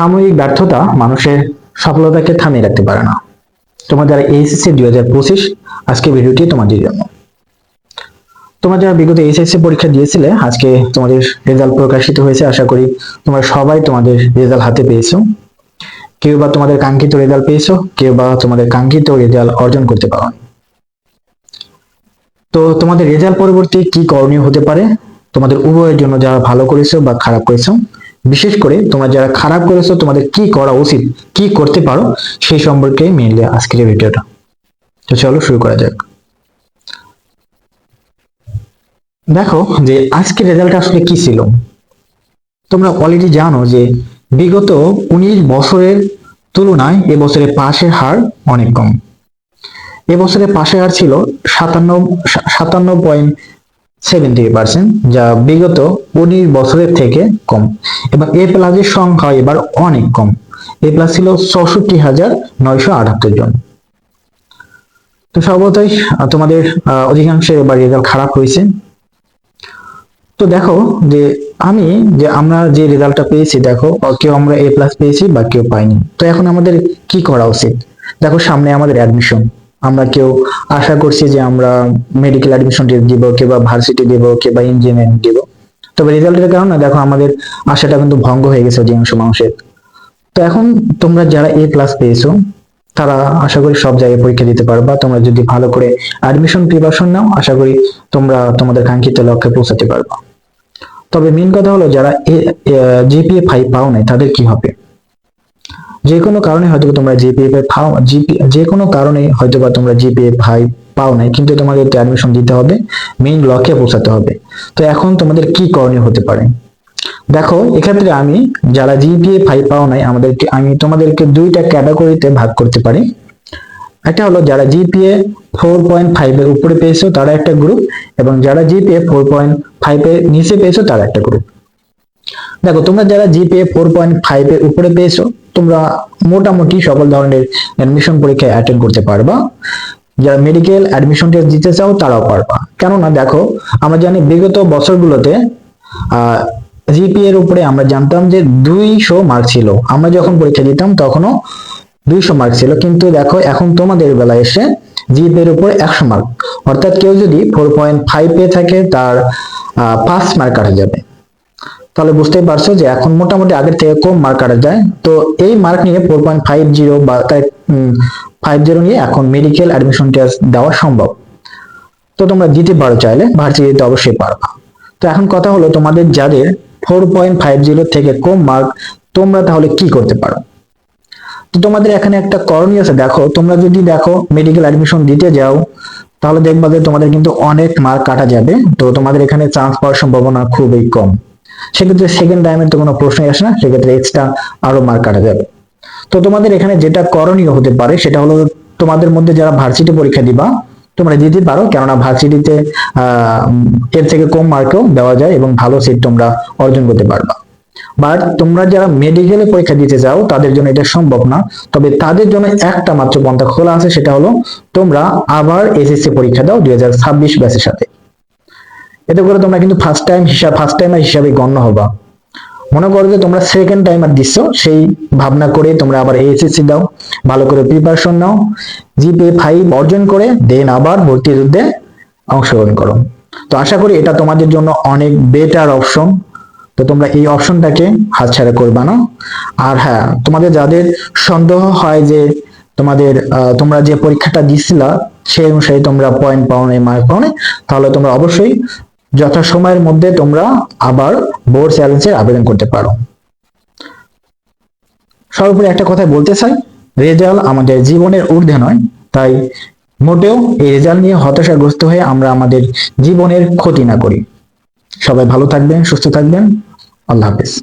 সাময়িক ব্যর্থতা মানুষের সফলতাকে থামিয়ে রাখতে পারে না। তোমরা যারা এইচএসসি দুই হাজার পঁচিশ, আজকে ভিডিওটি তোমাদের জন্য। তোমরা যারা বিগত এইচএসসি পরীক্ষা দিয়েছিলে, আজকে তোমাদের রেজাল্ট প্রকাশিত হয়েছে, আশা করি তোমরা সবাই তোমাদের রেজাল্ট হাতে পেয়েছ। কেউ বা তোমাদের কাঙ্ক্ষিত রেজাল্ট পেয়েছ, কেউ বা তোমাদের কাঙ্ক্ষিত রেজাল্ট অর্জন করতে পারো তো তোমাদের রেজাল্ট পরবর্তী কি করণীয় হতে পারে? তোমাদের উভয়ের জন্য যারা ভালো করেছ বা খারাপ করেছ বিশেষ করে তোমরা যারা খারাপ করেছ, তোমাদের কি করা উচিত, কি করতে পারো, সেই সম্পর্কে মেনলি আজকের ভিডিওটা। তো চলো শুরু করা যাক। দেখো যে আজকের রেজাল্ট আসলে কি ছিল? তোমরা অলরেডি জানো যে বিগত উনিশ বছরের তুলনায় এবছরে পাশের হার অনেক কম। এবছরে পাশের হার ছিল সাতান্ন সাতান্ন পয়েন্ট সেভেন্টি পার্সেন্ট যা বিগত উনিশ বছরের থেকে কম। এবং এ প্লাসের সংখ্যা এবার অনেক কম। এ প্লাস ছিল চৌষট্টি হাজার নয়শো আটাত্তর জন। তো স্বভাবতই তোমাদের অধিকাংশের এবার রেজাল্ট খারাপ হয়েছে। তো দেখো যে আমি, যে আমরা যে রেজাল্টটা পেয়েছি, দেখো, কেউ আমরা এ প্লাস পেয়েছি বা কেউ পাইনি। তো এখন আমাদের কি করা উচিত? দেখো সামনে আমাদের অ্যাডমিশন আমরা কেউ আশা করছি যে আমরা মেডিকেল অ্যাডমিশন দিব কেউ বা ভার্সিটি দিব কেউ বা ইঞ্জিনিয়ারিং দিব। তবে রেজাল্টের কারণে দেখো আমাদের আশাটা কিন্তু ভঙ্গ হয়ে গেছে অধিকাংশ মানুষের। তো এখন তোমরা যারা এ প্লাস পেয়েছ, তারা আশা করি সব জায়গায় পরীক্ষা দিতে পারবা তোমরা যদি ভালো করে অ্যাডমিশন প্রিপারেশন নাও, আশা করি তোমরা তোমাদের কাঙ্ক্ষিত লক্ষ্যে পৌঁছাতে পারবা। তবে মেন কথা হলো যারা জিপিএ ফাইভ পাও নাই, তাদের কি হবে? যে কোনো কারণে হয়তো তোমরা জিপিএ পাও জিপি যে কোনো কারণে হয়তো বা তোমরা জিপিএ ফাইভ পাও নাই, কিন্তু তোমাদের অ্যাডমিশন দিতে হবে মেইন লকে পৌঁছাতে হবে। তো এখন তোমাদের কি করণীয় হতে পারে? দেখো, এক্ষেত্রে আমি যারা জিপিএ ফাইভ পাও নাই, আমাদেরকে, আমি তোমাদেরকে দুইটা ক্যাটাগরিতে ভাগ করতে পারি। একটা হলো যারা জিপিএ ফোর পয়েন্ট ফাইভ এর উপরে পেয়েছ, তারা একটা গ্রুপ এবং যারা জিপিএ ফোর পয়েন্ট ফাইভ এর নিচে পেয়েছ, তারা একটা গ্রুপ দেখো, তোমরা যারা জিপিএ ফোর পয়েন্ট ফাইভ এর উপরে পেয়েছ তোমরা মোটামুটি সকল ধরনের অ্যাডমিশন পরীক্ষায় অ্যাটেন্ড করতে পারবা। যারা মেডিকেল অ্যাডমিশন টেস্ট দিতে চাও, তারাও পারবা। কেননা দেখো, আমরা জানি বিগত বছরগুলোতে জিপিএ এর উপরে আমরা জানতাম যে দুইশো মার্ক ছিল। আমরা যখন পরীক্ষা দিতাম, তখনও দুইশো মার্ক ছিল। কিন্তু দেখো, এখন তোমাদের বেলায় এসে জিপিএ এর উপর একশো মার্ক অর্থাৎ কেউ যদি ফোর পয়েন্ট ফাইভ পেয়ে থাকে, তার পাঁচ মার্ক কাটা যাবে। তাহলে বুঝতেই পারছ যে এখন মোটামুটি আগের থেকে কম মার্ক কাটা যায়। তো এই মার্ক নিয়ে ফোর পয়েন্ট ফাইভ জিরো বা ফাইভ জিরো নিয়ে এখন মেডিকেল অ্যাডমিশন টেস্ট দেওয়া সম্ভব। তো তোমরা দিতে পারো চাইলে ভার্সিটিতে অবশ্যই পারবা তো এখন কথা হলো তোমাদের যাদের ফোর পয়েন্ট ফাইভ জিরো থেকে কম মার্ক তোমরা তাহলে কি করতে পারো? তো তোমাদের এখানে একটা করণীয় আছে। দেখো, তোমরা যদি দেখো মেডিকেল অ্যাডমিশন দিতে যাও, তাহলে দেখবা যে তোমাদের কিন্তু অনেক মার্ক কাটা যাবে। তো তোমাদের এখানে চান্স পাওয়ার সম্ভাবনা খুবই কম। সেক্ষেত্রে সেকেন্ড টাইমের তো কোনো প্রশ্নই আসে না, সেক্ষেত্রে এক্সট্রা আরও মার্ক কাটা যাবে। তো তোমাদের এখানে যেটা করণীয় হতে পারে, সেটা হলো তোমাদের মধ্যে যারা ভার্সিটি পরীক্ষা দিবা, তোমরা দিতে পারো, কেননা ভার্সিটিতে এর থেকে কম মার্কও দেওয়া যায় এবং ভালো সিট তোমরা অর্জন করতে পারবা। বাট তোমরা যারা মেডিকেলে পরীক্ষা দিতে যাও তাদের জন্য এটা সম্ভব না। তবে তাদের জন্য একটা মাত্র পন্থা খোলা আছে, সেটা হলো তোমরা আবার এসএসসি পরীক্ষা দাও দুই হাজার ছাব্বিশ ব্যাচের সাথে। এতে করে তোমরা কিন্তু ফার্স্ট টাইম হিসাব ফার্স্ট টাইমার হিসাবে গণ্য হবা। মনে করো যে তোমরা সেকেন্ড টাইমার দিচ্ছ, সেই ভাবনা করে তোমরা আবার এসএসসি দাও, ভালো করে প্রিপারেশন নাও জিপিএ ফাইভ অর্জন করে দেন আবার ভর্তি যুদ্ধে অংশগ্রহণ করো। তো আশা করি এটা তোমাদের জন্য অনেক বেটার অপশন তো তোমরা এই অপশনটাকে হাতছাড়া করবা না। আর হ্যাঁ তোমাদের যাদের সন্দেহ হয় যে তোমাদের তোমরা যে পরীক্ষাটা দিছিলা, সেই অনুসারে তোমরা পয়েন্ট পাও নাই মার্ক পাও নাই তাহলে তোমরা অবশ্যই যথাসময়ের মধ্যে তোমরা আবার বোর্ড চ্যালেঞ্জের আবেদন করতে পারো। সর্বোপরি একটা কথা বলতে চাই, রেজাল্ট আমাদের জীবনের ঊর্ধ্বে নয়, তাই মোটেও এই রেজাল্ট নিয়ে হতাশাগ্রস্ত হয়ে আমরা আমাদের জীবনের ক্ষতি না করি। সবাই ভালো থাকবেন, সুস্থ থাকবেন। আল্লাহ হাফেজ।